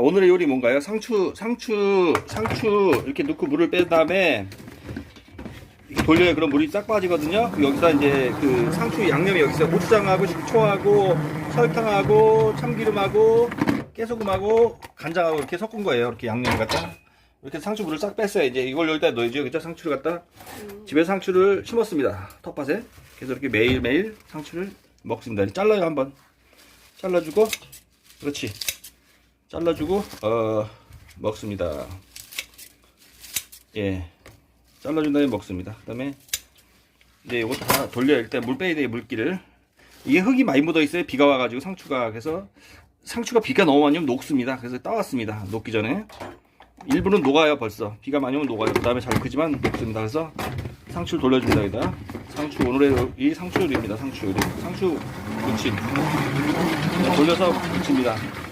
오늘의 요리 뭔가요? 상추, 상추, 상추 이렇게 넣고 물을 뺀 다음에 돌려요. 그럼 물이 싹 빠지거든요. 여기다 이제 그 상추 양념이 여기 있어요. 고추장하고 식초하고 설탕하고 참기름하고 깨소금하고 간장하고 이렇게 섞은 거예요. 이렇게 양념 갖다 이렇게 상추 물을 싹 뺐어요. 이제 이걸 여기다 넣어야죠. 그죠? 상추를 갖다 집에 상추를 심었습니다. 텃밭에. 그래서 이렇게 매일 매일 상추를 먹습니다. 잘라요 한번. 잘라주고 그렇지. 잘라주고 어 먹습니다. 예, 잘라준 다음에 먹습니다. 그다음에 이제 이것도 다 돌려 일단 물 빼야 돼요 물기를. 이게 흙이 많이 묻어 있어요. 비가 와가지고 상추가 그래서 상추가 비가 너무 많이 오면 녹습니다. 그래서 따왔습니다. 녹기 전에 일부는 녹아요 벌써. 비가 많이 오면 녹아요. 그다음에 잘 크지만 녹습니다. 그래서 상추를 돌려줍니다. 여기다 상추 오늘의 이 상추 요리입니다. 상추 요리. 상추 무침. 네, 돌려서 무칩니다.